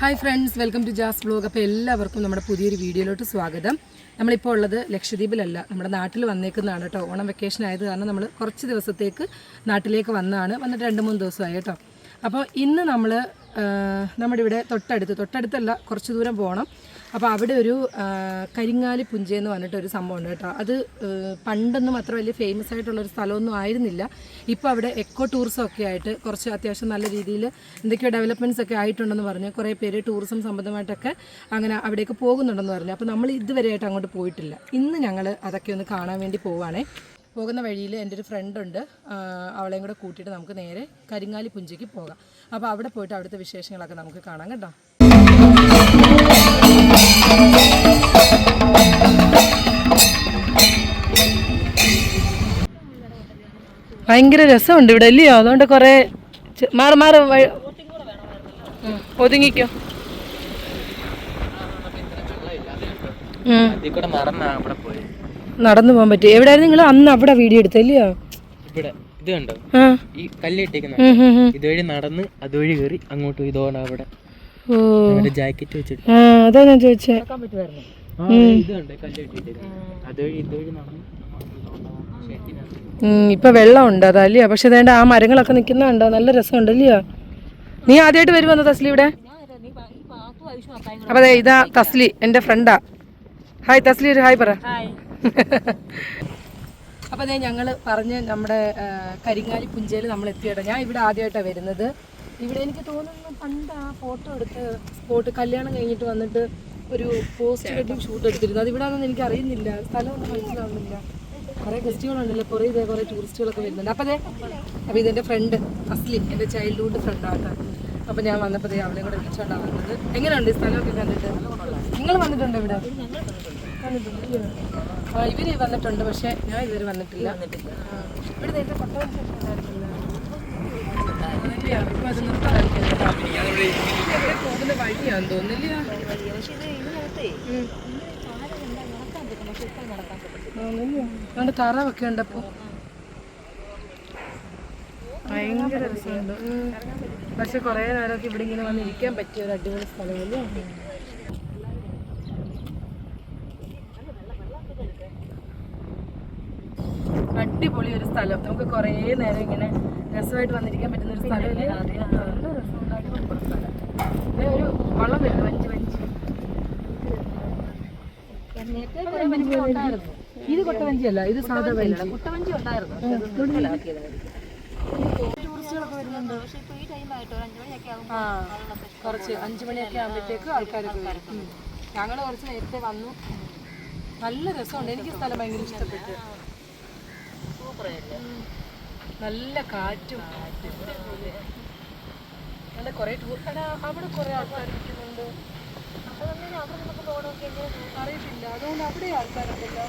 Hi friends welcome to Jas blog അപ്പോൾ എല്ലാവർക്കും നമ്മുടെ പുതിയൊരു വീഡിയോയിലോട്ട് സ്വാഗതം. നമ്മളിപ്പോൾ ഉള്ളത് ലക്ഷദ്വീപിലല്ല. നമ്മുടെ നാട്ടിൽ വന്നേക്കുന്നതാണ് കേട്ടോ. ഓണം വെക്കേഷൻ ആയത് കാരണം നമ്മൾ കുറച്ച് ദിവസത്തേക്ക് നാട്ടിലേക്ക് വന്നതാണ്. വന്നിട്ട് രണ്ട് മൂന്ന് ദിവസമായി കേട്ടോ. അപ്പോൾ ഇന്ന് നമ്മൾ നമ്മുടെ ഇവിടെ തൊട്ടടുത്ത് തൊട്ടടുത്തല്ല കുറച്ച് ദൂരം പോകണം അപ്പോൾ അവിടെ ഒരു കരിങ്ങാലി പുഞ്ച എന്ന് പറഞ്ഞിട്ട് ഒരു സംഭവമുണ്ട് കേട്ടോ. അത് പണ്ടൊന്നും അത്ര വലിയ ഫേമസ് ആയിട്ടുള്ളൊരു സ്ഥലമൊന്നും ആയിരുന്നില്ല. ഇപ്പോൾ അവിടെ എക്കോ ടൂറിസം ഒക്കെ ആയിട്ട് കുറച്ച് അത്യാവശ്യം നല്ല രീതിയിൽ എന്തൊക്കെയോ ഡെവലപ്മെന്റ്സ് ഒക്കെ ആയിട്ടുണ്ടെന്ന് പറഞ്ഞ്. കുറേ പേര് ടൂറിസം സംബന്ധമായിട്ടൊക്കെ അങ്ങനെ അവിടേക്ക് പോകുന്നുണ്ടെന്ന് പറഞ്ഞു. അപ്പോൾ നമ്മൾ ഇതുവരെയായിട്ട് അങ്ങോട്ട് പോയിട്ടില്ല. ഇന്ന് ഞങ്ങൾ അതൊക്കെ ഒന്ന് കാണാൻ വേണ്ടി പോവുകയാണേ പോകുന്ന വഴിയിൽ എന്റെ ഒരു ഫ്രണ്ടുണ്ട് അവളെയും കൂടെ കൂട്ടിയിട്ട് നമുക്ക് നേരെ കരിങ്ങാലി പുഞ്ചയ്ക്ക് പോകാം. അപ്പോൾ അവിടെ പോയിട്ട് അവിടുത്തെ വിശേഷങ്ങളൊക്കെ നമുക്ക് കാണാം കേട്ടോ. ഭയങ്കര രസമുണ്ട് ഇവിടെ അല്ലയോ അതുകൊണ്ട് കുറേ മാറി മാറി ഒതുങ്ങിക്കോ. നടന്നു പോകാൻ പറ്റും എവിടെയായിരുന്നു നിങ്ങൾ അന്ന് അവിടെ വീഡിയോ എടുത്തല്ലയോ ഇത് കണ്ടോ? ഈ കല്ലിട്ടേക്കുന്ന. ഇതുവഴി നടന്ന് അതുവഴി കയറി അങ്ങോട്ട് ഇതോടെ അവിടെ. ജാക്കറ്റ് വെച്ചിട്ട്. ആ അതാ ഞാൻ ചോദിച്ചേ. ഇപ്പൊ വെള്ളമുണ്ട് അതല്ലയോ പക്ഷെ വേണ്ട ആ മരങ്ങളൊക്കെ നിൽക്കുന്നുണ്ടോ നല്ല രസമുണ്ട് അല്ലയോ? നീ ആദ്യമായിട്ട് വരുമെന്ന് തസ്ലി ഇവിടെ? അപ്പൊ ദേ ഇതാ തസ്ലി എന്റെ ഫ്രണ്ടാ. ഹായ് തസ്ലി ഒരു ഹായ് പറ. അപ്പൊ അതെ ഞങ്ങൾ പറഞ്ഞ് നമ്മുടെ കരിങ്ങാലി പുഞ്ചയിൽ നമ്മൾ എത്തിയിട്ടോ ഞാൻ ഇവിടെ ആദ്യമായിട്ടാണ് വരുന്നത്. ഇവിടെ എനിക്ക് തോന്നുന്നു പണ്ട് ആ ഫോട്ടോ എടുത്ത് സ്പോട്ട് കല്യാണം കഴിഞ്ഞിട്ട് വന്നിട്ട് ഒരു പോസ്റ്റ് വെഡിങ് ഷൂട്ട് എടുത്തിരുന്നു. അത് ഇവിടെ എനിക്ക് അറിയുന്നില്ല. സ്ഥലമൊന്നും മനസ്സിലാവുന്നില്ല. കുറേ ഗസ്റ്റുകളുണ്ടല്ലോ. കുറേ ഇതേ കുറേ ടൂറിസ്റ്റുകളൊക്കെ വരുന്നുണ്ട്. അപ്പോൾ അതെ അപ്പോൾ ഇതെന്റെ ഫ്രണ്ട് അസ്ലി എന്റെ ചൈൽഡ്ഹുഡ് ഫ്രണ്ടാണ് അപ്പോൾ ഞാൻ വന്നപ്പോൾ അവളെ കൂടെ വിളിച്ചോണ്ടാണ് വന്നത്. എങ്ങനെയുണ്ട് ഈ സ്ഥലമൊക്കെ കണ്ടിട്ട്? നിങ്ങൾ വന്നിട്ടുണ്ടോ ഇവിടെ? ഇവർ വന്നിട്ടുണ്ട്. പക്ഷെ ഞാൻ ഇതുവരെ വന്നിട്ടില്ല. ഇവിടെ നേരത്തെ കൊട്ടവഞ്ചി ഒക്കെ പോകുന്ന വഴിയാന്ന് തോന്നുന്നില്ല അതുകൊണ്ട് തറവൊക്കെ ഉണ്ടപ്പോ ഭയങ്കര രസമുണ്ട്. പക്ഷെ കുറേ നേരമൊക്കെ ഇവിടെ ഇങ്ങനെ വന്നിരിക്കാൻ പറ്റിയ ഒരു അടിപൊളി സ്ഥലമല്ലേ അടിപൊളി ഒരു സ്ഥലം. നമുക്ക് കുറേ നേരം ഇങ്ങനെ രസമായിട്ട് വന്നിരിക്കാൻ പറ്റുന്ന ഒരു സ്ഥലമല്ലേ നല്ല രസമുണ്ട് അടിപൊളി സ്ഥലം. ദേ ഒരു വള്ളം വഞ്ചി വഞ്ചി. ഇത് കൊട്ടവഞ്ചിയല്ല ഇത് സാധാ വഞ്ചി. കുട്ടവഞ്ചി ഉണ്ടായിരുന്നു. ടൂറിസ്റ്റുകളൊക്കെ വരുന്നുണ്ട്. പക്ഷെ ഈ ഒരു അഞ്ചു മണിയൊക്കെ കുറച്ച് അഞ്ചു മണിയൊക്കെ ആകുമ്പോഴത്തേക്ക് ആൾക്കാരൊക്കെ വരും. ഞങ്ങൾ കുറച്ച് നേരത്തെ വന്നു. നല്ല രസമുണ്ട്. എനിക്ക് സ്ഥലം ഭയങ്കര ഇഷ്ടപ്പെട്ടു. ഉം. നല്ല കാറ്റും. നല്ല കുറേ ടൂർ അവിടെ കുറേ ആൾക്കാർ ഇരിക്കുന്നുണ്ട് അറിയത്തില്ല. അതുകൊണ്ട് അവിടെ ആൾക്കാരുണ്ടല്ലോ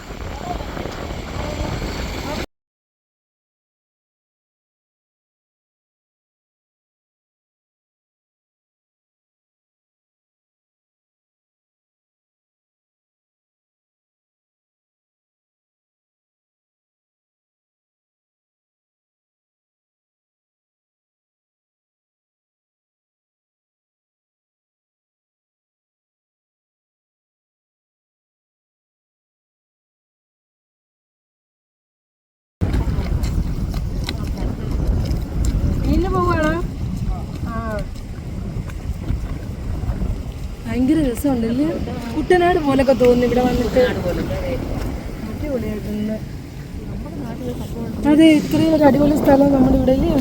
മീനിന് പോവാണോ ആ ഭയങ്കര രസമുണ്ടല്ലേ കുട്ടനാട് പോലൊക്കെ തോന്നുന്നു ഇവിടെ വന്നിട്ട്. അടിപൊളിയായിട്ടുണ്ട് അതെ ഇത്രയും ഒരു അടിപൊളി സ്ഥലം നമ്മുടെ ഇവിടെ അല്ലേ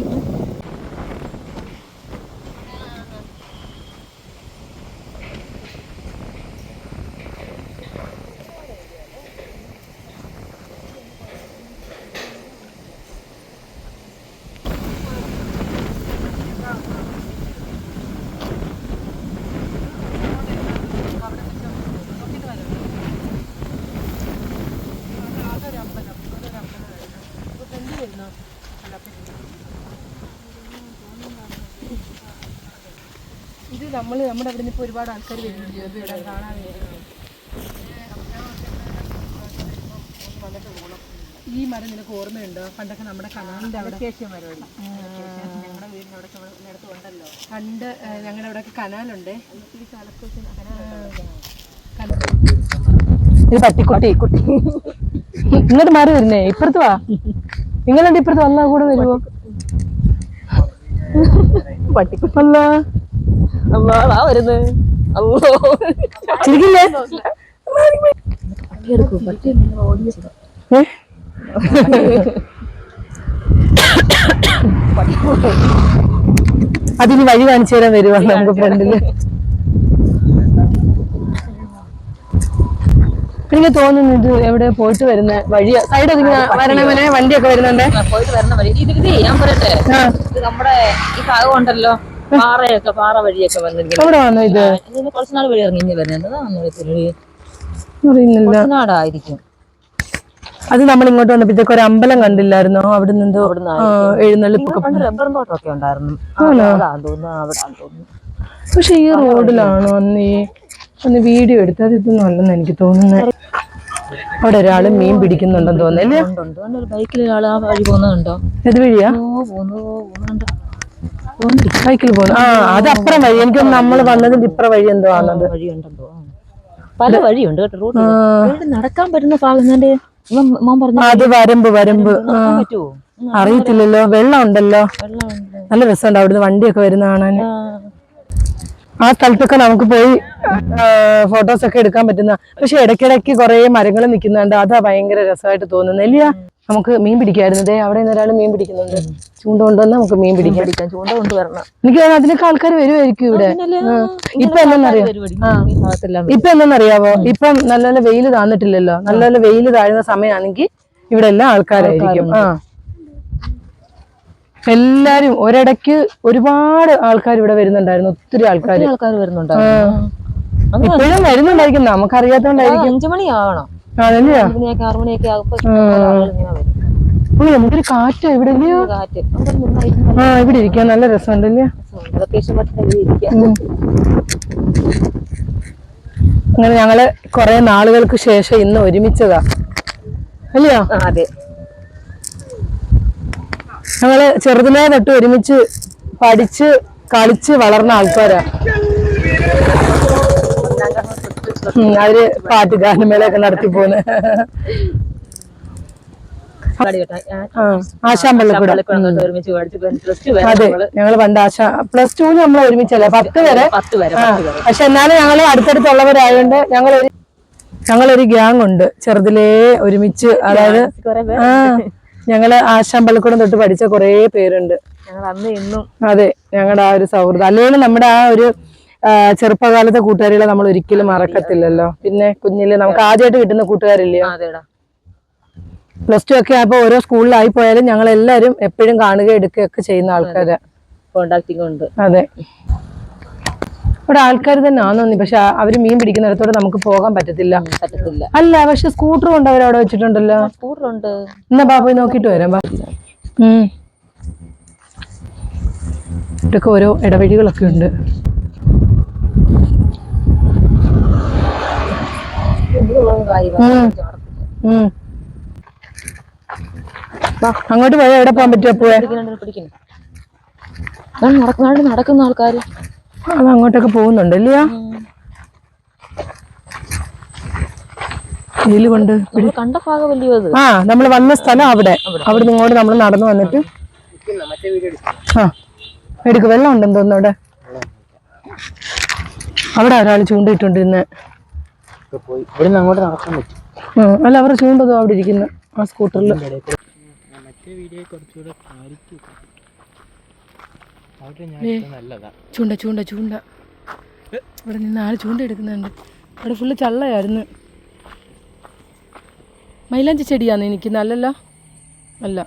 ഇത് നമ്മൾ നമ്മുടെ അവിടെ നിന്ന് ഇപ്പോൾ ഒരുപാട് ആൾക്കാർ വരുന്നുണ്ട്. ഇവിടെ കാണാൻ ഈ മരം നിനക്ക് ഓർമ്മയുണ്ടോ? പണ്ടൊക്കെ നമ്മുടെ കനാലിന്റെ അവിടെ ഞങ്ങളുടെ വീടിന് പണ്ട് ഞങ്ങളുടെ അവിടെ കനാലുണ്ട്. ഒരു പട്ടിക്കുട്ടി കുട്ടി. ഇങ്ങോട്ട് മാറി വരുന്നേ ഇപ്പുറത്ത് വാ. നിങ്ങളുണ്ട് ഇപ്പുറത്ത് വന്നാ കൂടെ വരുമോ പട്ടിക്കുട്ടി. അല്ല. അള്ളാ വരുന്നത് അല്ലോ ചിരിക്കില്ലേ? അതിന് വഴി കാണിച്ചു തരാൻ വരുവാ നമുക്ക് ഫ്രണ്ടിൽ. എനിക്ക് തോന്നുന്നു ഇത് എവിടെ പോയിട്ട് വരുന്ന വഴി സൈഡ് ഇങ്ങനെ വരണമനെ വണ്ടിയൊക്കെ വരുന്നുണ്ട്? പോയിട്ട് വരുന്ന വഴി. ഇത് ഞാൻ പറയട്ടെ. നമ്മുടെ ഈ കാവ് ഉണ്ടല്ലോ. പാറയൊക്കെ പാറ വഴിയൊക്കെ വന്നിരിക്കുന്നു. ഇത്? ഇതിന് കുറച്ച് നാൾ വഴി ഇറങ്ങി വരുന്നത് നാടായിരിക്കും. അത് നമ്മൾ ഇങ്ങോട്ട് വന്നപ്പോഴത്തേക്ക് ഒരു അമ്പലം കണ്ടില്ലായിരുന്നോ? അവിടെ നിന്ന് എഴുന്നള്ളിപ്പൊക്കെ റബ്ബർ തോട്ടമൊക്കെ ഉണ്ടായിരുന്നു. പക്ഷെ ഈ റോഡിലാണോ അന്ന് ഈ ഒന്ന് വീഡിയോ എടുത്താൽ ഇതൊന്നും അല്ലെന്ന് എനിക്ക് തോന്നുന്നത് അവിടെ ഒരാൾ മീൻ പിടിക്കുന്നുണ്ടെന്ന് തോന്നുന്നല്ലേ ബൈക്കിൽ ഒരാൾ ആ വഴി പോകുന്നുണ്ടോ ഏത് വഴിയാ? ഓ പോന്നു പോകുന്നുണ്ടോ ബൈക്കിൽ പോകുന്നു ആ അത് അപ്പുറം വഴി. എനിക്ക് നമ്മൾ വന്നതിന്റെ ഇപ്പുറം വഴി എന്തോ ആണത്. പല വഴിയുണ്ട് കേട്ടോ റോഡ് നടക്കാൻ പറ്റുന്ന ഭാഗം മോൻ പറഞ്ഞു അത് വരമ്പ് വരമ്പ്. പറ്റുമോ അറിയത്തില്ലല്ലോ. വെള്ളം ഉണ്ടല്ലോ. നല്ല രസമുണ്ട് അവിടുന്ന് വണ്ടിയൊക്കെ വരുന്ന കാണാൻ. ആ, സ്ഥലത്തൊക്കെ നമുക്ക് പോയി ഫോട്ടോസ് ഒക്കെ എടുക്കാൻ പറ്റുന്ന പക്ഷെ ഇടയ്ക്കിടയ്ക്ക് കുറെ മരങ്ങൾ നിൽക്കുന്നുണ്ട്. അതാ ഭയങ്കര രസമായിട്ട് തോന്നുന്നു ഇല്ലയാ? നമുക്ക് മീൻ പിടിക്കായിരുന്നു. ദേ അവിടെ നിന്ന് ഒരാൾ മീൻ പിടിക്കുന്നുണ്ട്. ചൂണ്ട കൊണ്ടുവന്ന് നമുക്ക് മീൻ പിടിക്കാം. ചൂണ്ട കൊണ്ടുവരണം എനിക്ക് തോന്നുന്നു അതിനൊക്കെ ആൾക്കാർ വരുമായിരിക്കും ഇവിടെ. ഇപ്പൊ ആ. ഇപ്പൊ എന്താണെന്നറിയാവോ ഇപ്പം നല്ല നല്ല വെയിൽ താന്നിട്ടില്ലല്ലോ. നല്ല നല്ല വെയിൽ താഴുന്ന സമയമാണെങ്കിൽ ഇവിടെ എല്ലാം ആൾക്കാരായിരിക്കും. ആ. എല്ലാരും ഒരിടയ്ക്ക് ഒരുപാട് ആൾക്കാർ ഇവിടെ വരുന്നുണ്ടായിരുന്നു. ഒത്തിരി ആൾക്കാർ ആൾക്കാർ വരുന്നുണ്ടായിരുന്നു. ഇപ്പോഴും വരുന്നുണ്ടായിരിക്കും. നമുക്കറിയാത്തോണ്ടായിരിക്കും. അഞ്ചു മണിയാവണം. അതല്ലയോ അഞ്ചു മണിയൊക്കെ ആറു മണിയൊക്കെ ആകുമ്പോ ആളുകൾ ഇങ്ങനെ വരും. ഓ നമുക്കൊരു കാറ്റാ ഇവിടെ കാറ്റ്. ആ ഇവിടെ ഇരിക്കാൻ നല്ല രസമുണ്ടല്ലേ? ലൊക്കേഷൻ അങ്ങനെ ഞങ്ങൾ കുറെ നാളുകൾക്ക് ശേഷം ഇന്ന് ഒരുമിച്ചതാ. അല്ലയോ അതെ. ഞങ്ങൾ ചെറുതിലേ തൊട്ട് ഒരുമിച്ച് പഠിച്ച് കളിച്ച് വളർന്ന ആൾക്കാരാ. അവർ പാട്ട് ഗാനമേളയൊക്കെ നടത്തി പോന്ന്. ആശാമ്പള്ളിക്കൂട അതെ ഞങ്ങൾ പണ്ട് ആശ പ്ലസ് ടു നമ്മൾ ഒരുമിച്ചല്ലേ? പത്ത് വരെ? പക്ഷെ എന്നാലും ഞങ്ങൾ അടുത്തടുത്തുള്ളവരായതുകൊണ്ട് ഞങ്ങൾ ഞങ്ങളൊരു ഗ്യാങ് ഉണ്ട്. ചെറുതിലേ ഒരുമിച്ച് അതായത് ആ ഞങ്ങൾ ആശാമ്പള്ളിക്കൂടം തൊട്ട് പഠിച്ച കുറേ പേരുണ്ട്. അതെ ഞങ്ങളുടെ ആ ഒരു സൗഹൃദം. അല്ലെങ്കിൽ നമ്മുടെ ആ ഒരു ചെറുപ്പകാലത്തെ കൂട്ടുകാരികളെ നമ്മൾ ഒരിക്കലും മറക്കത്തില്ലല്ലോ. പിന്നെ കുഞ്ഞിൽ നമുക്ക് ആദ്യമായിട്ട് കിട്ടുന്ന കൂട്ടുകാരില്ലയോ പ്ലസ് ടു ഒക്കെ ആയപ്പോ ഓരോ സ്കൂളിലായി പോയാലും ഞങ്ങൾ എല്ലാരും എപ്പോഴും കാണുക എടുക്കുകയൊക്കെ ചെയ്യുന്ന ആൾക്കാരെ. കോണ്ടാക്ടിങ് ഉണ്ട്. അതെ. ഇവിടെ ആൾക്കാർ തന്നെ ആണെന്നു പക്ഷെ അവർ മീൻ പിടിക്കുന്നിടത്തോടെ നമുക്ക് പോകാൻ പറ്റത്തില്ല. പറ്റത്തില്ല. അല്ല പക്ഷെ സ്കൂട്ടർ ഉണ്ട് അവർ അവിടെ വെച്ചിട്ടുണ്ടല്ലോ സ്കൂട്ടറുണ്ട് എന്നാ ബാബു നോക്കിട്ട് വരാം. ഇവിടൊക്കെ ഓരോ ഇടവഴികളൊക്കെ ഉണ്ട് ഉം. ഉം. അങ്ങോട്ട് പോയാ എവിടെ പോകാൻ പറ്റുമോ പോയെ പിടിക്കുന്നു. നടക്കുന്ന നടക്കുന്ന ആൾക്കാര്. അത് അങ്ങോട്ടൊക്കെ പോകുന്നുണ്ട് ഇല്ലയോ? വെയിൽ കൊണ്ട് കണ്ട ഭാഗം വലിയ ആ നമ്മൾ വന്ന സ്ഥലം അവിടെ. അവിടെ. ഇങ്ങോട്ട് നമ്മൾ നടന്നു വന്നിട്ട് ആ എടുക്ക്. വെള്ളം ഉണ്ടെന്ന് തോന്നുന്നു അവിടെ. അവിടെ ഒരാൾ ചൂണ്ടിട്ടുണ്ടിരുന്ന് ഇപ്പൊ പോയി. ഇവിടെ നിന്ന് അങ്ങോട്ട് നടക്കാൻ പറ്റും. അല്ല അവരുടെ ചൂണ്ടതോ അവിടെ ഇരിക്കുന്ന ആ സ്കൂട്ടറിൽ മറ്റേ വീഡിയോ കുറച്ചുകൂടെ ചൂണ്ട ചൂണ്ട ചൂണ്ട. ഇവിടെ നിന്ന് ആൾ ചൂണ്ട എടുക്കുന്നുണ്ട്. അവിടെ ഫുള്ള് ചള്ളയായിരുന്നു. മൈലാഞ്ചി ചെടിയാന്ന് എനിക്ക്. നല്ലല്ലോ? അല്ല.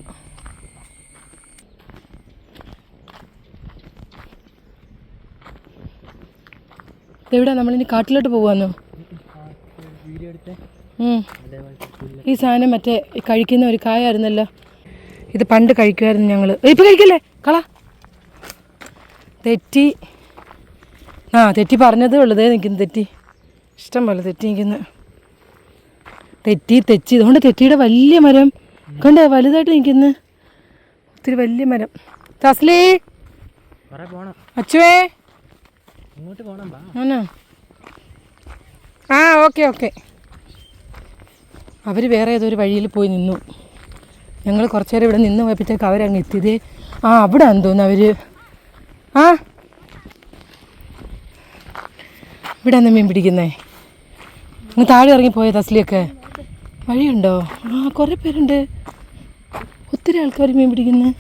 എവിടെ നമ്മളിനി കാട്ടിലോട്ട് പോവാന്നോ വീഡിയോ എടുത്തേ ഉം. അതേപോലെ ഈ സാധനം മറ്റേ കഴിക്കുന്ന ഒരു കായായിരുന്നല്ലോ. ഇത് പണ്ട് കഴിക്കുമായിരുന്നു ഞങ്ങൾ ഇപ്പം കഴിക്കല്ലേ? കള. തെറ്റി. ആ തെറ്റി പറഞ്ഞതേ ഉള്ളതേ നിൽക്കുന്നു തെറ്റി. ഇഷ്ടം പോലെ തെറ്റി നിൽക്കുന്നു തെറ്റി തെച്ചി ഇതുകൊണ്ട് തെറ്റിയുടെ വലിയ മരം. കണ്ട വലുതായിട്ട് നിൽക്കുന്നു ഒത്തിരി വലിയ മരം. തസ്ലി. അച്ഛേ അച്ചുവേ. ഇങ്ങോട്ട് പോണം ആണോ? ആ ഓക്കെ ഓക്കെ. അവർ വേറെ ഏതൊരു ഒരു വഴിയിൽ പോയി നിന്നു. ഞങ്ങൾ കുറച്ച് നേരം ഇവിടെ നിന്ന് പോയപ്പോഴത്തേക്ക് അവരങ്ങ് എത്തിയത് ആ അവിടെ ആണെന്ന് തോന്നുന്നു അവർ ആ? ഇവിടെ നിന്ന് മീൻ പിടിക്കുന്നേ? അങ്ങ് താഴെ ഇറങ്ങി പോയ തസ്ലിയൊക്കെ? വഴിയുണ്ടോ? ആ കുറേ പേരുണ്ട്. ഒത്തിരി ആൾക്കാർ മീൻ പിടിക്കുന്നത്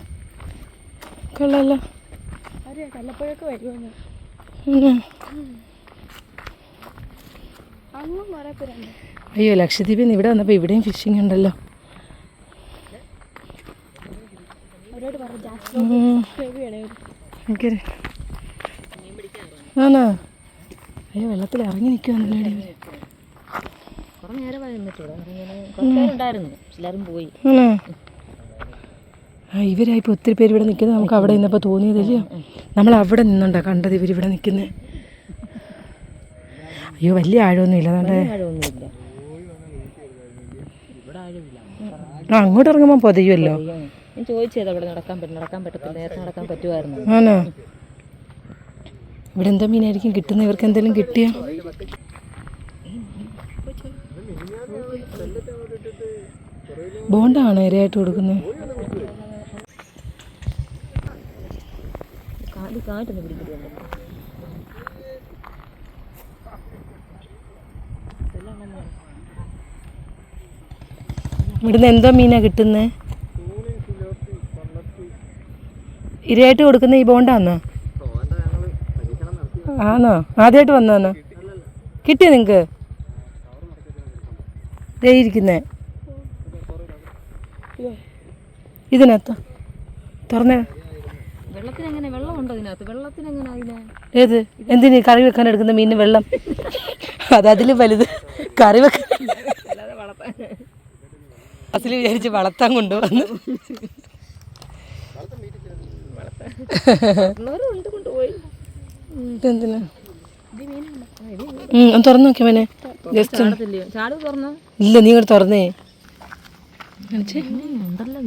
കൊള്ളാലോ. കല്ലപ്പുഴയൊക്കെ വരുമെന്ന് ഉം. അങ്ങും കുറെ പേരുണ്ട് അയ്യോ ലക്ഷദ്വീപിൽ നിന്ന് ഇവിടെ വന്നപ്പോൾ ഇവിടെയും ഫിഷിംഗ് ഉണ്ടല്ലോ. ആണോ? അയ്യോ വെള്ളത്തിൽ ഇറങ്ങി ആ ഇവരായിപ്പോൾ ഒത്തിരി പേര് ഇവിടെ നിൽക്കുന്നത്. നമുക്ക് അവിടെ നിന്നപ്പോൾ തോന്നിയതല്ലയോ നമ്മൾ അവിടെ നിന്നുണ്ടോ കണ്ടത് ഇവരിവിടെ നിൽക്കുന്നത് അയ്യോ വലിയ ആഴമൊന്നുമില്ല അതുകൊണ്ട് ആ അങ്ങോട്ട് ഇറങ്ങുമ്പോൾ പൊതയുമല്ലോ ഞാൻ ചോദിച്ചത് അവിടെ നടക്കാൻ പറ്റും നടക്കാൻ പറ്റത്തില്ല നേരത്തെ നടക്കാൻ പറ്റുമായിരുന്നു ആണോ? ഇവിടെ എന്താ മീനായിരിക്കും കിട്ടുന്ന? ഇവർക്ക് എന്തെങ്കിലും കിട്ടിയോ? ബോണ്ടാണോ ഇരയായിട്ട് കൊടുക്കുന്നത് കാൽ കാറ്റൊന്ന് ഇവിടുന്ന് എന്തോ മീനാ കിട്ടുന്നത് ഇരയായിട്ട് കൊടുക്കുന്ന ഈ ബോണ്ടാന്നോ? ആണോ ആദ്യമായിട്ട് വന്നാന്നോ? കിട്ടിയോ നിങ്ങക്ക്? ദേ ഇരിക്കുന്നേ. ഇതിനകത്ത്? തുറന്നേ. ഏത്? എന്തിന് കറി വെക്കാൻ എടുക്കുന്ന മീനിന് വെള്ളം? അത് അതിൽ വലുത്. കറി വെക്കാൻ അസിൽ വിചാരിച്ച് വളർത്താൻ കൊണ്ടുവന്നു. തുറന്നു നോക്കിയ മോനെ. ജസ്റ്റ് ഇല്ല നീ ഇങ്ങോട്ട് തുറന്നേ.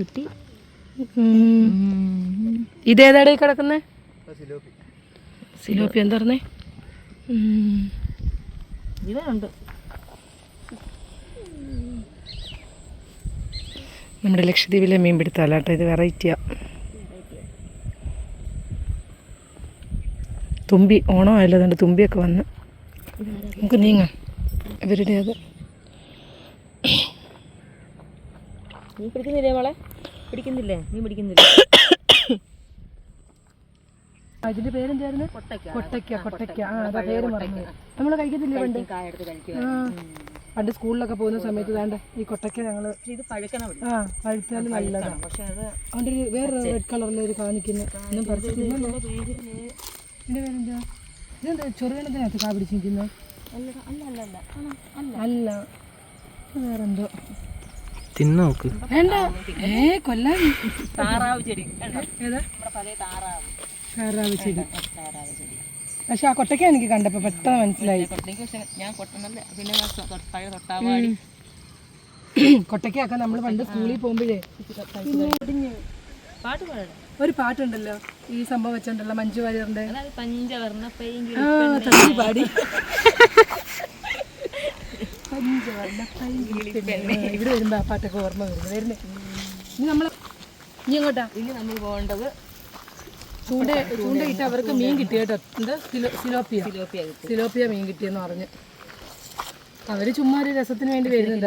കിട്ടി. ഇതേതാടേ കിടക്കുന്നേ? സിലോപ്പി. എന്താ പറഞ്ഞേ. ഇവനുണ്ട്. നമ്മുടെ ലക്ഷദ്വീപിലെ മീൻ പിടുത്തല്ല കേട്ടോ ഇത് വെറൈറ്റിയാ തുമ്പി ഓണം ആയല്ലോ അതുകൊണ്ട് തുമ്പിയൊക്കെ വന്ന്. നമുക്ക് നീങ്ങാം. ഇവരുടെ അത്. നീ പിടിക്കുന്നില്ലേ മോളെ? പിടിക്കുന്നില്ലേ? നീ പിടിക്കുന്നില്ലേ? അതിന്റെ പേരെന്തായിരുന്നു? കൊട്ടയ്ക്ക. കൊട്ടയ്ക്ക ആ പേര് മറന്നു നമ്മൾ കഴിക്കത്തില്ലേ പണ്ട്? കായ എടുത്ത് കഴിക്കുക പണ്ട് സ്കൂളിലൊക്കെ പോകുന്ന സമയത്ത് വേണ്ട ഈ കൊട്ടയ്ക്ക് ഞങ്ങൾ ആ പഴുത്താൽ നല്ലതാണ് പക്ഷെ അത് അതുകൊണ്ട് ഒരു വേറെ റെഡ് കളറിൽ ഒരു കാണിക്കുന്നു. ഒന്നും പറിച്ചിട്ടില്ലല്ലോ ഇതിന്റെ പേരെന്താ? ഇതെന്താ? ചെറുകണത്തിനകത്ത് കാ പിടിച്ചിരിക്കുന്നത് അല്ല വേറെന്തോ? തിന്നോക്ക് വേണ്ട. ഏ കൊല്ലാൻ. താറാവ് ചെടി. ഏതാ? താറാവ്. ചെടി. താറാവ് ചെടി. പക്ഷെ ആ കൊട്ടയ്ക്ക എനിക്ക് കണ്ടപ്പോ പെട്ടെന്ന് മനസ്സിലായി. കൊട്ടയ്ക്ക് പക്ഷെ ഞാൻ കൊട്ടുന്നല്ല പിന്നെ പഴയ തൊട്ടാവാടി. കൊട്ടയ്ക്കൊക്കെ നമ്മൾ പണ്ട് സ്കൂളിൽ പോകുമ്പോഴേ പാട്ട് പാടണം. ഒരു പാട്ടുണ്ടല്ലോ ഈ സംഭവം വെച്ചോണ്ടല്ലോ മഞ്ജു വാര്യറിന്റെ. പഞ്ചവർണ പാടി. പഞ്ചവർണ. ഇവിടെ വരുമ്പോ ആ പാട്ടൊക്കെ ഓർമ്മ വരുന്നു വരുന്നേ. ഇനി നമ്മൾ ഇനി എങ്ങോട്ടാ? ഇനി നമ്മൾ പോകേണ്ടത് ചൂണ്ട ചൂണ്ടയിട്ട് അവർക്ക് മീൻ കിട്ടി കേട്ടോ എന്താ? സിലോ- സിലോപ്പിയ. സിലോപ്പിയ സിലോപ്പിയ മീൻ കിട്ടിയെന്ന് പറഞ്ഞ്. അവർ ചുമ്മാ ഒരു രസത്തിന് വേണ്ടി വരുന്നുണ്ട്.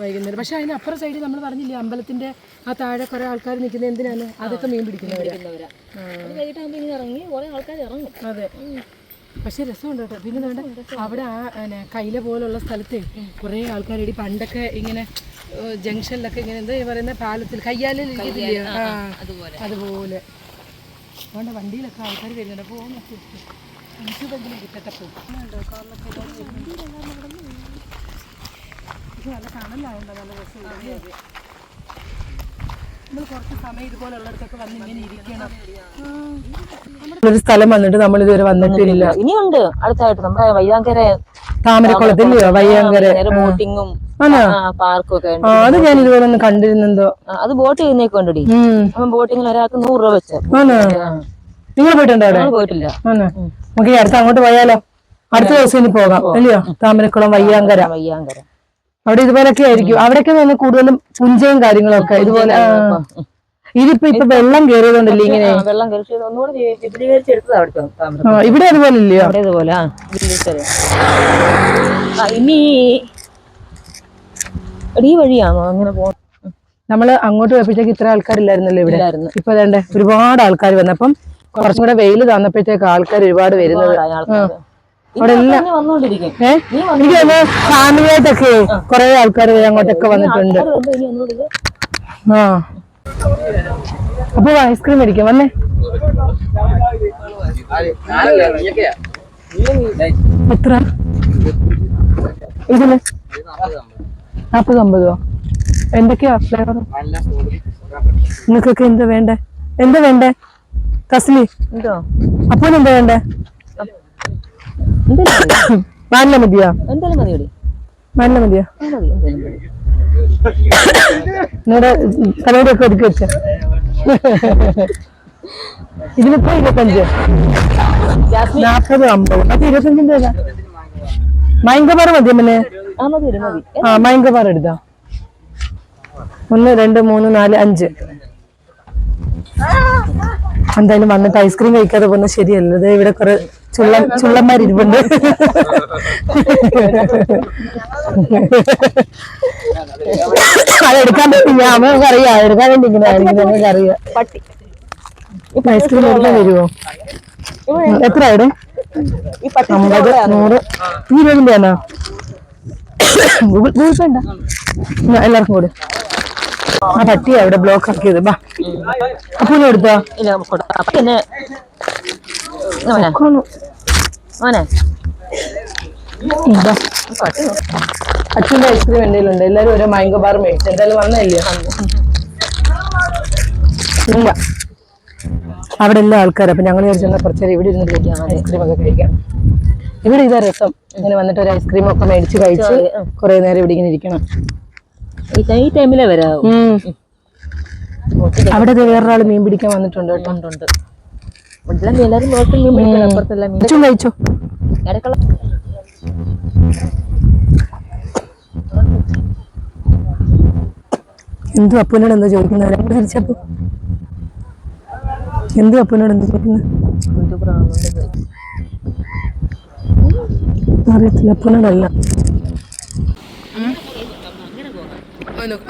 വൈകുന്നേരം. പക്ഷെ അതിന് അപ്പുറം സൈഡിൽ നമ്മൾ പറഞ്ഞില്ലേ അമ്പലത്തിന്റെ ആ താഴെ കുറെ ആൾക്കാർ നിൽക്കുന്നത് എന്തിനാണ്? അതൊക്കെ മീൻ പിടിക്കുന്നവരാ. അത് പക്ഷെ രസമുണ്ട് കേട്ടോ. പിന്നെ വേണ്ട അവിടെ ആ കൈല പോലുള്ള സ്ഥലത്തെ കുറേ ആൾക്കാർ ഇടി പണ്ടൊക്കെ ഇങ്ങനെ ജംഗ്ഷനിലൊക്കെ ഇങ്ങനെ എന്താ പറയുന്ന പാലത്തിൽ കയ്യാലിൽ അതുപോലെ. അതുകൊണ്ട് വണ്ടിയിലൊക്കെ ആൾക്കാർ വരുന്നുണ്ട്. അപ്പോൾ നമുക്കിതെങ്കിലും കിട്ടട്ടെ പോ. നല്ല കാണലായുണ്ടോ നല്ല രസമുണ്ട് നമ്മൾ കുറച്ച് സമയം ഇതുപോലുള്ളിടത്തൊക്കെ വന്ന് ഇങ്ങനെ ഇരിക്കണം. ഒരു സ്ഥലം വന്നിട്ട് നമ്മൾ ഇതുവരെ വന്നിട്ടില്ല. ഇനിയുണ്ട് അടുത്തായിട്ട് നമ്മുടെ വയ്യാങ്കര? താമരക്കുളത്തില്ലയോ വയ്യാങ്കര ബോട്ടിങ്ങും ആണോ? പാർക്കും ഒക്കെ ഉണ്ട് അത് ഞാൻ ഇതുപോലെ ഒന്ന് കണ്ടിരുന്നെന്തോ? അത് ബോട്ട് ചെയ്യുന്നേക്ക് ഉണ്ടടി അപ്പം ബോട്ടിങ്ങിന് ഒരാൾക്ക് നൂറ് രൂപ വെച്ച്. നിങ്ങൾ പോയിട്ടുണ്ടോ അവിടെ? പോയിട്ടില്ല. നമുക്ക് അടുത്ത് അങ്ങോട്ട് പോയാലോ? അടുത്ത ദിവസം ഇനി പോകാം അല്ലയോ? താമരക്കുളം വയ്യാങ്കര. വയ്യാങ്കര. അവിടെ ഇതുപോലൊക്കെ ആയിരിക്കും. അവിടെയൊക്കെ തന്നെ കൂടുതലും പുഞ്ചയും കാര്യങ്ങളൊക്കെ ഇതുപോലെ. ഇതിപ്പോ ഇപ്പൊ വെള്ളം കയറിയതുകൊണ്ടല്ലേ ഇങ്ങനെ? വെള്ളം ഇവിടെ അതുപോലെ ഇല്ലയോ. ഇനി എടി, വഴിയാണോ? അങ്ങനെ നമ്മൾ അങ്ങോട്ട് പോയപ്പോഴത്തേക്ക് ഇത്ര ആൾക്കാരില്ലായിരുന്നല്ലോ ഇവിടെ. ഇപ്പൊ വേണ്ടേ ഒരുപാട് ആൾക്കാർ വന്നപ്പം കുറച്ചും കൂടെ വെയിൽ തന്നപ്പോഴത്തേക്ക് ആൾക്കാർ ഒരുപാട് വരുന്നത്. അവിടെ എല്ലാം എനിക്ക് തോന്നുന്നു ഫാമിലി ആയിട്ടൊക്കെ കുറെ ആൾക്കാർ അങ്ങോട്ടൊക്കെ വന്നിട്ടുണ്ട്. ആ. അപ്പൊ ഐസ്ക്രീം മേടിക്കാം വന്നേ. എത്ര? ഇതിന് നാപ്പത് അമ്പതോ എന്തൊക്കെയാ ഫ്ലേവർ നിങ്ങൾക്കൊക്കെ എന്താ വേണ്ടേ? എന്താ വേണ്ടേ? തസ്ലി എന്തോ? അപ്പോൾ എന്താ വേണ്ടേ. വാനില മതിയോ? വാനില മതിയോ? നിങ്ങളുടെ തലയുടെ ഒക്കെ ഒതുക്കി വെച്ച. ഇതിനിപ്പോ ഇരുപത്തഞ്ച്. നാപ്പത് അമ്പത്. അപ്പൊ ഇരുപത്തഞ്ചിന്റെ ഏതാ? മയങ്കപാറ മതി അമ്മനെ ആ മയങ്കപാറ എടുത്താ. ഒന്ന് രണ്ട് മൂന്ന് നാല് അഞ്ച്. എന്തായാലും വന്നിട്ട് ഐസ്ക്രീം കഴിക്കാതെ പോകുന്നത് ശരിയല്ല. ദേ ഇവിടെ കുറെ ചുള്ള ചുള്ളന്മാരിരിപ്പുണ്ട് അത് എടുക്കാൻ പറ്റില്ല നമുക്ക് അറിയാം എടുക്കാൻ വേണ്ടി ഇങ്ങനെ നമുക്ക് അറിയാം. ഐസ്ക്രീം എടുക്കാൻ വരുമോ എത്ര? പട്ടി അമ്പത് നൂറ് ഈ രൂപന്റെ ആണോ ഗൂഗിൾ ഗൂഗിൾ പേ ഉണ്ടോ എല്ലാവർക്കും കൂടെ. ആ പട്ടിയാ ഇവിടെ ബ്ലോക്ക് ആക്കിയത്. ബാ. അപ്പൂനെ അപ്പൊ പിന്നെ മോനെ. പട്ടി അച്ഛന്റെ ഐസ്ക്രീം എന്തെങ്കിലും ഉണ്ട്. എല്ലാവരും ഓരോ മാംഗോ ബാർ മേടിച്ചു. എന്തായാലും വന്നല്ലേ ഇല്ല. അവിടെ എല്ലാ ആൾക്കാരും അപ്പൊ ഞങ്ങൾ വിചാരിച്ചാൽ കുറച്ച് ഇവിടെ ഇരുന്ന് കഴിക്കാം ഐസ്ക്രീം ഒക്കെ കഴിക്കാം. ഇവിടെ ഇതാ രസം. ഇങ്ങനെ വന്നിട്ട് ഒരു ഐസ്ക്രീം ഒക്കെ മേടിച്ച് കഴിച്ച് കൊറേ നേരം ഇവിടെ ഇങ്ങനെ ഇരിക്കണം. ഈ ടൈമിലേ അവിടെ വേറൊരാൾ മീൻ പിടിക്കാൻ വന്നിട്ടുണ്ട് കേട്ടോ. എല്ലാവരും ലോക്കൽ മീൻ പിടിക്കണം അപ്പുറത്തെല്ലാം മീൻ കഴിച്ചോ? എന്തു അപ്പൂനോട് എന്താ ചോദിക്കുന്നത് അവരെ തിരിച്ചപ്പോ എന്തു അപ്പനോട് എന്താ ചോദിക്കുന്നത് അറിയത്തില്ല അപ്പനോടല്ല.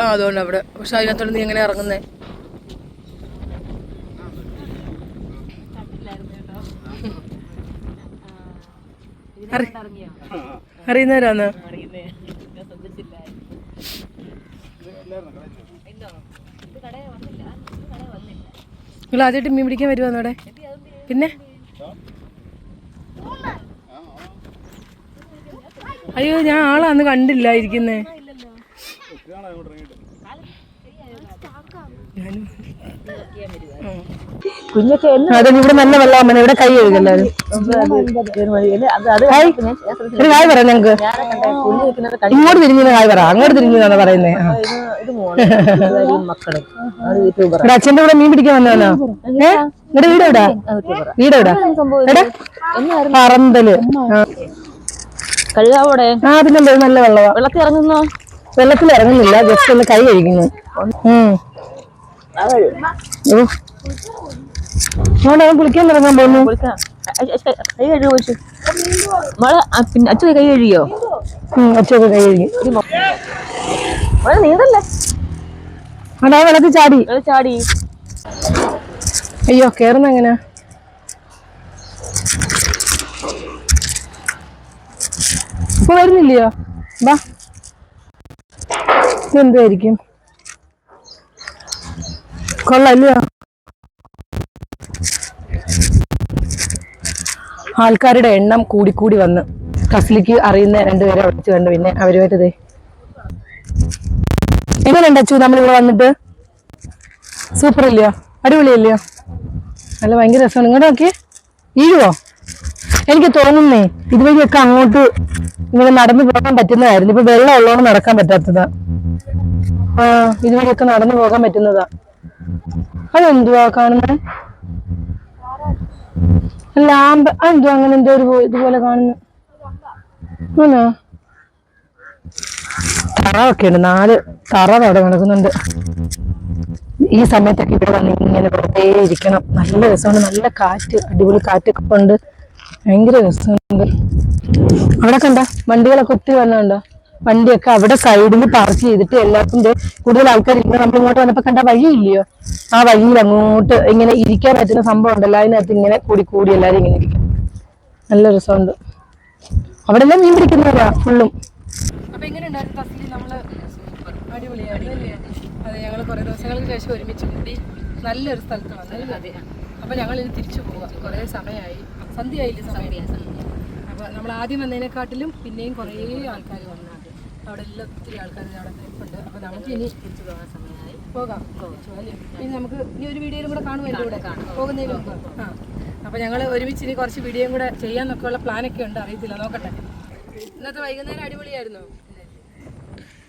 ആ അതുകൊണ്ട് അവിടെ. പക്ഷെ അതിനകത്തോട് നീ എങ്ങനെ ഇറങ്ങുന്നേ? അറിയുന്നവരാന്ന്? നിങ്ങൾ ആദ്യമായിട്ട് മീൻ പിടിക്കാൻ വരുവാന്ന് അവിടെ പിന്നെ? അയ്യോ ഞാൻ ആളാന്ന് കണ്ടില്ല ഇരിക്കുന്നേ കുഞ്ഞൊക്കെ അതെ ഇവിടെ നല്ല വെള്ളം അമ്മ ഇവിടെ കൈ കഴുകല്ലാരും. ഒരു കായ് പറ ഞങ്ങക്ക്. ഇങ്ങോട്ട് തിരിഞ്ഞു കായ് പറ അങ്ങോട്ട് തിരിഞ്ഞാണ് പറയുന്നേ? ആ. ഇത് ഇത് മോൾ മക്കളും. ഇവിടെ അച്ഛന്റെ കൂടെ മീൻ പിടിക്കാൻ വന്നതാണോ? ഏ? ഇവിടെ വീട് എവിടാ? വീട് എവിടാ എവിടെ പറമ്പൽ. ആ. കഴുകാവോടെ? ആ പിന്നെ നല്ല വെള്ളമാ വെള്ളത്തിൽ ഇറങ്ങുന്നോ? വെള്ളത്തിൽ ഇറങ്ങുന്നില്ല ജസ്റ്റ് ഒന്ന് കൈ കഴിക്കുന്നു ഉം. അവൻ കുളിക്കാൻ തുടങ്ങാൻ പോകുന്നു കൈ കഴുകു മോളെ പിന്നെ അച്ഛൻ കൈ കഴുകിയോ? അച്ഛനൊക്കെ കൈ കഴുകി. മോളെ നീന്തല്ലേ? അവിടെ വെള്ളത്തിൽ ചാടി. ചാടി. അയ്യോ കേറുന്ന എങ്ങനെയാ ഇപ്പൊ വരുന്നില്ലയോ? ബാ ഇതെന്തായിരിക്കും? കൊള്ളല്ലയോ ആൾക്കാരുടെ എണ്ണം കൂടിക്കൂടി വന്ന്. കസ്ലിക്ക് അറിയുന്ന രണ്ടുപേരെ വിളിച്ചു കണ്ടു. പിന്നെ അവരുമായിട്ട് ദേ. എങ്ങനെയുണ്ട് അച്ചു? നമ്മളിവിടെ വന്നിട്ട്? സൂപ്പർ ഇല്ലയോ അടിപൊളിയല്ലയോ? നല്ല ഭയങ്കര രസമാണ്. ഇങ്ങോട്ട് നോക്കി ഈഴുവോ എനിക്ക് തോന്നുന്നേ ഇതുവഴിയൊക്കെ അങ്ങോട്ട് ഇങ്ങനെ നടന്നു പോകാൻ പറ്റുന്നതായിരുന്നു. ഇപ്പൊ വെള്ളം ഉള്ളതുകൊണ്ട് നടക്കാൻ പറ്റാത്തതാ. ആ ഇതുവഴിയൊക്കെ നടന്നു പോകാൻ പറ്റുന്നതാ. അതെന്തുവാ കാണുന്നത് ലാമ്പ് എന്തോ അങ്ങനെ എന്തോ ഒരു ഇതുപോലെ കാണുന്നു. ആണോ? തറവൊക്കെ ഉണ്ട് നാല് തറ അവിടെ നടക്കുന്നുണ്ട് ഈ സമയത്തൊക്കെ ഇവിടെ വന്ന് ഇങ്ങനെ വെറുതെ ഇരിക്കണം. നല്ല രസമാണ്. നല്ല കാറ്റ് അടിപൊളി കാറ്റൊക്കെ ഉണ്ട്. ഭയങ്കര രസമുണ്ട്. അവിടെ കണ്ട വണ്ടികളൊക്കെ ഒത്തിരി വന്നുണ്ടോ വണ്ടിയൊക്കെ അവിടെ സൈഡിൽ പാർക്ക് ചെയ്തിട്ട് എല്ലാവർക്കും ദേ കൂടുതൽ ആൾക്കാർ ഇങ്ങനെ നമ്മൾ ഇങ്ങോട്ട് വന്നപ്പോ കണ്ട വഴിയില്ലയോ? ആ വഴിയിൽ അങ്ങോട്ട് ഇങ്ങനെ ഇരിക്കാൻ പറ്റുന്ന സംഭവം ഉണ്ടല്ലോ അതിനകത്ത് ഇങ്ങനെ കൂടി കൂടി എല്ലാരും ഇങ്ങനെ ഇരിക്കും. നല്ല രസമുണ്ട്. അവിടെ എല്ലാം മീൻ പിടിക്കുന്നവരാ ഫുള്ളും. അപ്പൊ എങ്ങനെ ഉണ്ടായിരുന്നു ഫസ്റ്റിൽ നമ്മൾ? അല്ലേ അതെ ഞങ്ങൾ കുറെ ദിവസങ്ങൾക്ക് ശേഷം ഒരുമിച്ച് കൂടി നല്ലൊരു സ്ഥലത്ത് വന്നത് അതെ. അപ്പൊ ഞങ്ങൾ ഇനി തിരിച്ചു പോവാം. കുറെ സമയമായി സന്ധ്യയായില്ലേ സമയം? അപ്പൊ നമ്മൾ ആദ്യം വന്നതിനെക്കാട്ടിലും പിന്നെയും കുറേ ആൾക്കാർ വന്നു. അവിടെ എല്ലാം ഒത്തിരി ആൾക്കാർ അവിടെ നിൽപ്പുണ്ട്. അപ്പൊ നമുക്ക് ഇനി പോകാം. ഇനി നമുക്ക് ഇനി ഒരു വീഡിയോയിലും കൂടെ കാണുമല്ലോ ഇവിടെ പോകുന്നതിന് മുമ്പ്. ആ. അപ്പൊ ഞങ്ങൾ ഒരുമിച്ച് ഇനി കുറച്ച് വീഡിയോയും കൂടെ ചെയ്യാന്നൊക്കെ ഉള്ള പ്ലാനൊക്കെ ഉണ്ട്. അറിയത്തില്ല. നോക്കട്ടെ. ഇന്നത്തെ വൈകുന്നേരം അടിപൊളിയായിരുന്നു.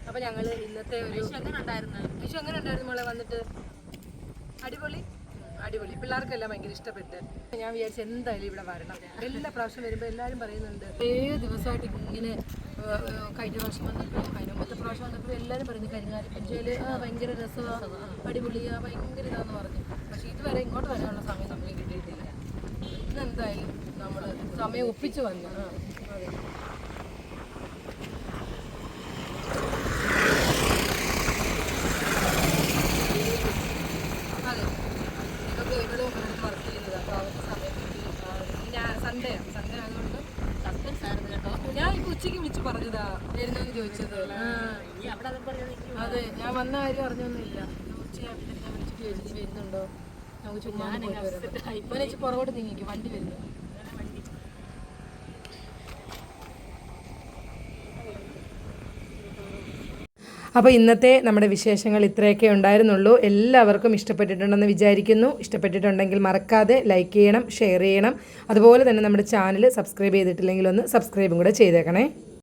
അപ്പൊ ഞങ്ങൾ ഇന്നത്തെ ഒരു എങ്ങനെ ഉണ്ടായിരുന്നു? വിഷു എങ്ങനെ ഉണ്ടായിരുന്നു മോളെ വന്നിട്ട്? അടിപൊളി. അടിപൊളി. പിള്ളേർക്കെല്ലാം ഭയങ്കര ഇഷ്ടപ്പെട്ട്. ഞാൻ വിചാരിച്ചു എന്തായാലും ഇവിടെ വരണം. എല്ലാ പ്രാവശ്യം വരുമ്പോൾ എല്ലാവരും പറയുന്നുണ്ട്. ഏഴ് ദിവസമായിട്ട് ഇങ്ങനെ കഴിഞ്ഞ പ്രാവശ്യം വന്നപ്പോഴും അതിന് മുമ്പത്തെ പ്രാവശ്യം വന്നപ്പോഴും എല്ലാവരും പറഞ്ഞു കരിങ്ങാലി പഞ്ചയിൽ ആ ഭയങ്കര രസമാണ് അടിപൊളിയാ ഭയങ്കര ഇതാന്ന് പറഞ്ഞു. പക്ഷെ ഇതുവരെ ഇങ്ങോട്ട് വരാനുള്ള സമയം നമുക്ക് കിട്ടിയിട്ടില്ല. ഇന്നെന്തായാലും നമ്മൾ സമയം ഒപ്പിച്ചു വന്നു. അതെ ഇതൊക്കെ ഇവളും വർക്ക് ചെയ്യുന്നത് അപ്പോൾ അവർക്ക് സമയം കിട്ടി ഞാൻ സൺഡേ സൺഡേ ആയതുകൊണ്ട് ഞാൻ ഇപ്പൊ ഉച്ചയ്ക്ക് വിളിച്ച് പറഞ്ഞതാ വരുന്നെന്ന് ചോദിച്ചത് ആ. അതെ ഞാൻ വന്ന കാര്യം അറിഞ്ഞൊന്നുമില്ല. വിളിച്ചിട്ട് വരുന്നുണ്ടോ? നമുക്ക് ചുമ്മാ ഇപ്പൊ പുറകോട്ട് നീങ്ങിക്കും വണ്ടി വരുന്നു. അപ്പോൾ ഇന്നത്തെ നമ്മുടെ വിശേഷങ്ങൾ ഇത്രയൊക്കെ ഉണ്ടായിരുന്നുള്ളൂ. എല്ലാവർക്കും ഇഷ്ടപ്പെട്ടിട്ടുണ്ടെന്ന് വിചാരിക്കുന്നു. ഇഷ്ടപ്പെട്ടിട്ടുണ്ടെങ്കിൽ മറക്കാതെ ലൈക്ക് ചെയ്യണം ഷെയർ ചെയ്യണം. അതുപോലെ തന്നെ നമ്മുടെ ചാനൽ സബ്സ്ക്രൈബ് ചെയ്തിട്ടില്ലെങ്കിൽ ഒന്ന് സബ്സ്ക്രൈബും കൂടെ ചെയ്തേക്കണേ.